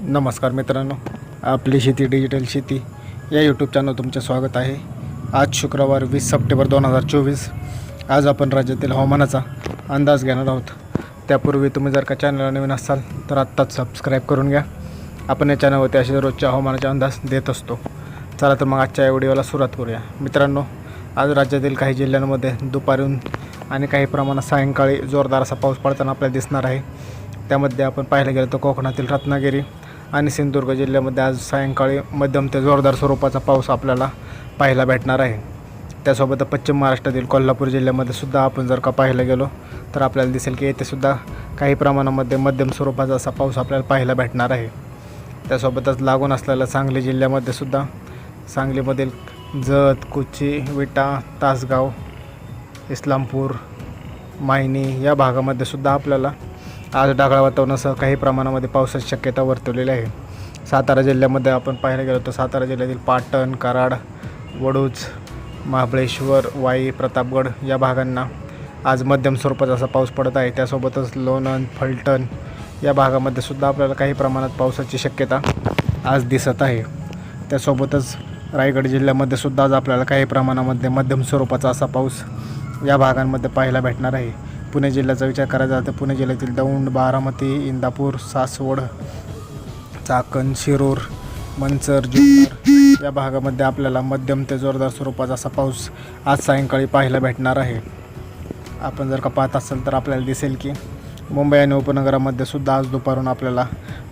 नमस्कार मित्रांनो आपली शेती डिजिटल शेती या यूट्यूब चॅनल तुमचे स्वागत आहे. आज शुक्रवार वीस सप्टेंबर दोन हजार चोवीस. आज आपण राज्यातील हवामानाचा अंदाज घेणार आहोत. त्यापूर्वी तुम्ही जर का चॅनलला नवीन असाल तर आत्ताच सबस्क्राईब करून घ्या. आपण या चॅनलवरती असे रोजच्या हवामानाचा अंदाज देत असतो. चला तर मग आजच्या या व्हिडिओला सुरुवात करूया. मित्रांनो आज राज्यातील काही जिल्ह्यांमध्ये दुपारून आणि काही प्रमाणात सायंकाळी जोरदार असा पाऊस पडताना आपल्याला दिसणार आहे. त्यामध्ये आपण पाहायला गेलं तर कोकणातील रत्नागिरी आणि सिंधुदुर्ग जिल्ह्यामध्ये आज सायंकाळी मध्यम ते जोरदार स्वरूपाचा पाऊस आपल्याला पाहायला भेटणार आहे. त्यासोबत पश्चिम महाराष्ट्रातील कोल्हापूर जिल्ह्यामध्ये सुद्धा आपण जर का पाहायला गेलो तर आपल्याला दिसेल की येथेसुद्धा काही प्रमाणामध्ये मध्यम स्वरूपाचा असा पाऊस आपल्याला पाहायला भेटणार आहे. त्यासोबतच लागून असलेल्या सांगली जिल्ह्यामध्ये सुद्धा सांगलीमधील जत कुची विटा तासगाव इस्लामपूर मायनी या भागामध्ये सुद्धा आपल्याला आज ढगाळ वातावरणासह काही प्रमाणामध्ये पावसाची शक्यता वर्तवलेली आहे. सातारा जिल्ह्यामध्ये आपण पाहायला गेलो तर सातारा जिल्ह्यातील पाटण कराड वडूज महाबळेश्वर वाई प्रतापगड या भागांना आज मध्यम स्वरूपाचा असा पाऊस पडत आहे. त्यासोबतच लोणंद फलटण या भागामध्ये सुद्धा आपल्याला काही प्रमाणात पावसाची शक्यता आज दिसत आहे. त्यासोबतच रायगड जिल्ह्यामध्ये सुद्धा आज आपल्याला काही प्रमाणामध्ये मध्यम स्वरूपाचा असा पाऊस या भागांमध्ये पाहायला भेटणार आहे. पुणे जिल्ह्याचा विचार करायचा झाला तर पुणे जिल्ह्यातील दौंड बारामती इंदापूर सासवड चाकण शिरूर मंचर जुन्नर या भागामध्ये आपल्याला मध्यम ते जोरदार स्वरूपाचा असा पाऊस आज सायंकाळी पाहायला भेटणार आहे. आपण जर का पाहत असाल तर आपल्याला दिसेल की मुंबई आणि उपनगरामध्ये सुद्धा आज दुपारून आपल्याला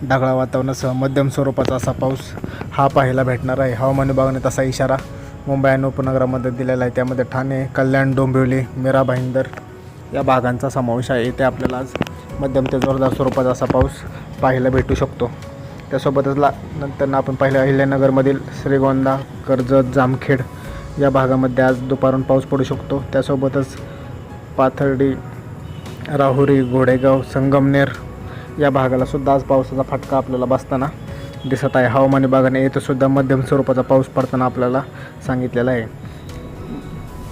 ढगाळ वातावरणासह मध्यम स्वरूपाचा असा पाऊस हा पाहायला भेटणार आहे. हवामान विभागाने तसा इशारा मुंबई आणि उपनगरामध्ये दिलेला आहे. त्यामध्ये ठाणे कल्याण डोंबिवली मीरा भाईंदर या भागांचा समावेश आहे. इथे आपल्याला आज मध्यम ते जोरदार स्वरूपाचा असा पाऊस पाहायला भेटू शकतो. त्यासोबतच ला नंतर आपण पाहिलं अहिल्यानगरमधील श्रीगोंदा कर्जत जामखेड या भागामध्ये आज दुपारून पाऊस पडू शकतो. त्यासोबतच पाथर्डी राहुरी घोडेगाव संगमनेर या भागालासुद्धा आज पावसाचा फटका आपल्याला बसताना दिसत आहे. हवामान विभागाने येथेसुद्धा मध्यम स्वरूपाचा पाऊस पडताना आपल्याला सांगितलेला आहे.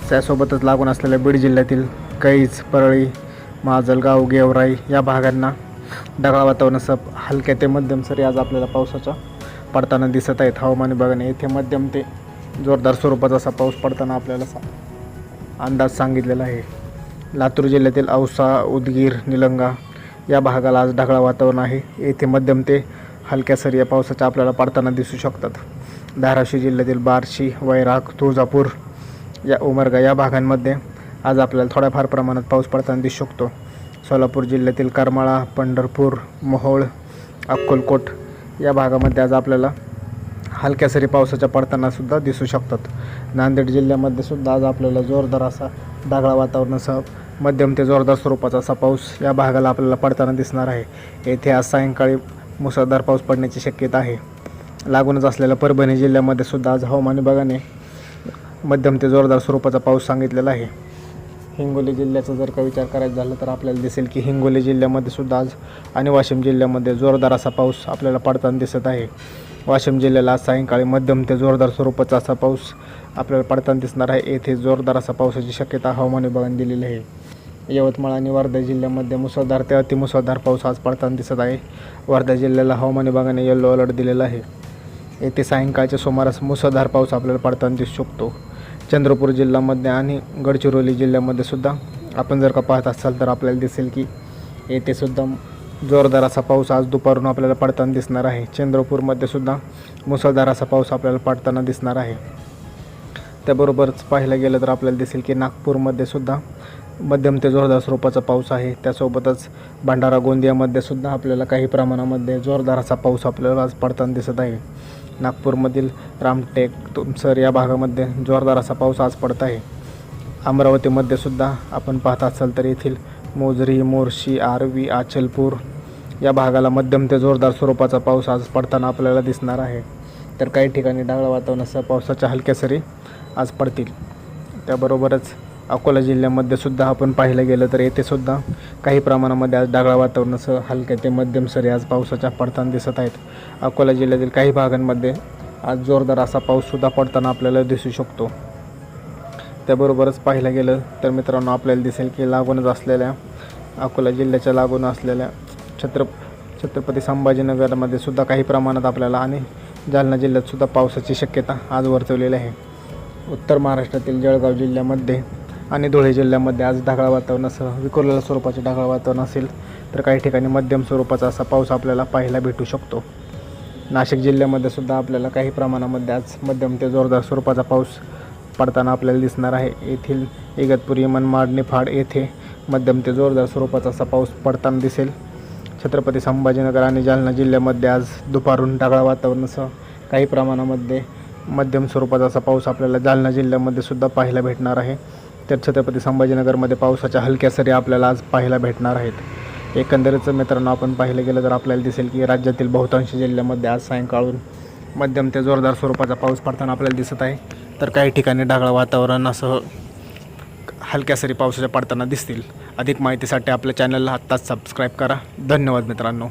त्यासोबतच लागून असलेल्या बीड जिल्ह्यातील कैज परळी माजलगाव गेवराई या भागांना ढगाळ वातावरणासह हलक्या ते मध्यम सरी आज आपल्याला पावसाचा पडताना दिसत आहेत. हवामान विभागाने येथे मध्यम ते जोरदार स्वरूपाचा असा पाऊस पडताना आपल्याला सा अंदाज सांगितलेला आहे. लातूर जिल्ह्यातील औसा उदगीर निलंगा या भागाला आज ढगाळ वातावरण आहे. येथे मध्यम ते हलक्या सरी या पावसाच्या आपल्याला पडताना दिसू शकतात. धाराशिव जिल्ह्यातील बार्शी वैराग तुळजापूर या उमरगा या भागांमध्ये आज आपल्याला थोड्याफार प्रमाणात पाऊस पडताना दिसू शकतो. सोलापूर जिल्ह्यातील करमाळा पंढरपूर मोहोळ अक्कलकोट या भागामध्ये आज आपल्याला हलक्या सरी पावसाच्या पडतानासुद्धा दिसू शकतात. नांदेड जिल्ह्यामध्ये सुद्धा आज आपल्याला जोरदार असा ढगाळ वातावरणासह मध्यम ते जोरदार स्वरूपाचा असा पाऊस या भागाला आपल्याला पडताना दिसणार आहे. येथे आज सायंकाळी मुसळधार पाऊस पडण्याची शक्यता आहे. लागूनच असलेल्या परभणी जिल्ह्यामध्ये सुद्धा आज हवामान विभागाने मध्यम ते जोरदार स्वरूपाचा पाऊस सांगितलेला आहे. हिंगोली जिल्ह्याचा जर का विचार करायचा झाला तर आपल्याला दिसेल की हिंगोली जिल्ह्यामध्ये सुद्धा आज आणि वाशिम जिल्ह्यामध्ये जोरदार असा पाऊस आपल्याला पडताना दिसत आहे. वाशिम जिल्ह्याला आज सायंकाळी मध्यम ते जोरदार स्वरूपाचा असा पाऊस आपल्याला पडताना दिसणार आहे. येथे जोरदार असा पावसाची शक्यता हवामान विभागाने दिलेली आहे. यवतमाळ आणि वर्धा जिल्ह्यामध्ये मुसळधार ते अतिमुसळधार पाऊस आज पडताना दिसत आहे. वर्धा जिल्ह्याला हवामान विभागाने येलो अलर्ट दिलेला आहे. येथे सायंकाळच्या सुमारास मुसळधार पाऊस आपल्याला पडताना दिसू शकतो. चंद्रपूर जिल्ह्यामध्ये आणि गडचिरोली जिल्ह्यामध्ये सुद्धा आपण जर का पाहत असाल तर आपल्याला दिसेल की येथे सुद्धा जोरदार असा पाऊस आज दुपारून आपल्याला पडताना दिसणार आहे. चंद्रपूरमध्ये सुद्धा मुसळधार असा पाऊस आपल्याला पडताना दिसणार आहे. त्याबरोबरच पाहायला गेलं तर आपल्याला दिसेल की नागपूरमध्ये सुद्धा मध्यम ते जोरदार स्वरूपाचा पाऊस आहे. त्यासोबतच भंडारा गोंदियामध्ये सुद्धा आपल्याला काही प्रमाणामध्ये जोरदार असा पाऊस आपल्याला आज पडताना दिसत आहे. नागपूरमधील रामटेक तुमसर या भागामध्ये जोरदार असा पाऊस आज पडत आहे. अमरावतीमध्ये सुद्धा आपण पाहत असाल तर येथील मोजरी मोर्शी आरवी आचलपूर या भागाला मध्यम ते जोरदार स्वरूपाचा पाऊस आज पडताना आपल्याला दिसणार आहे. तर काही ठिकाणी ढगाळ वातावरणासह पावसाच्या हलक्या सरी आज पडतील. त्याबरोबरच अकोला जिल्ह्यामध्ये सुद्धा आपण पाहिलं गेलं तर येथे सुद्धा काही प्रमाणामध्ये आज ढगाळ वातावरणासह हलक्या ते मध्यम सरी आज पावसाच्या पडताना दिसत आहेत. अकोला जिल्ह्यातील काही भागांमध्ये आज जोरदार असा पाऊससुद्धा पडताना आपल्याला दिसू शकतो. त्याबरोबरच पाहिलं गेलं तर मित्रांनो आपल्याला दिसेल की लागूनच असलेल्या अकोला जिल्ह्याच्या लागून असलेल्या छत्र छत्रपती संभाजीनगरमध्ये सुद्धा काही प्रमाणात आपल्याला आणि जालना जिल्ह्यात सुद्धा पावसाची शक्यता आज वर्तवलेली आहे. उत्तर महाराष्ट्रातील जळगाव जिल्ह्यामध्ये आणि धुळे जिल्ह्यामध्ये आज ढगाळ वातावरणासह विखुरलेल्या स्वरूपाचे ढगाळ वातावरण असेल तर काही ठिकाणी मध्यम स्वरूपाचा असा पाऊस आपल्याला पाहायला भेटू शकतो. नाशिक जिल्ह्यामध्ये सुद्धा आपल्याला काही प्रमाणामध्ये आज मध्यम ते जोरदार स्वरूपाचा पाऊस पडताना आपल्याला दिसणार आहे. येथील इगतपुरी मनमाड निफाड येथे मध्यम ते जोरदार स्वरूपाचा असा पाऊस पडताना दिसेल. छत्रपती संभाजीनगर आणि जालना जिल्ह्यामध्ये आज दुपारून ढगाळ वातावरणासह काही प्रमाणामध्ये मध्यम स्वरूपाचा असा पाऊस आपल्याला जालना जिल्ह्यामध्ये सुद्धा पाहायला भेटणार आहे. तर छत्रपती संभाजीनगरमध्ये पावसाच्या हलक्या सरी आपल्याला आज पाहायला भेटणार आहेत. एकंदरीच मित्रांनो आपण पाहिलं गेलं तर आपल्याला दिसेल की राज्यातील बहुतांश जिल्ह्यामध्ये आज सायंकाळून मध्यम ते जोरदार स्वरूपाचा पाऊस पडताना आपल्याला दिसत आहे. तर काही ठिकाणी ढगाळ वातावरणासह हलक्या सरी पावसाच्या पडताना दिसतील. अधिक माहितीसाठी आपल्या चॅनलला आत्ताच सबस्क्राईब करा. धन्यवाद मित्रांनो.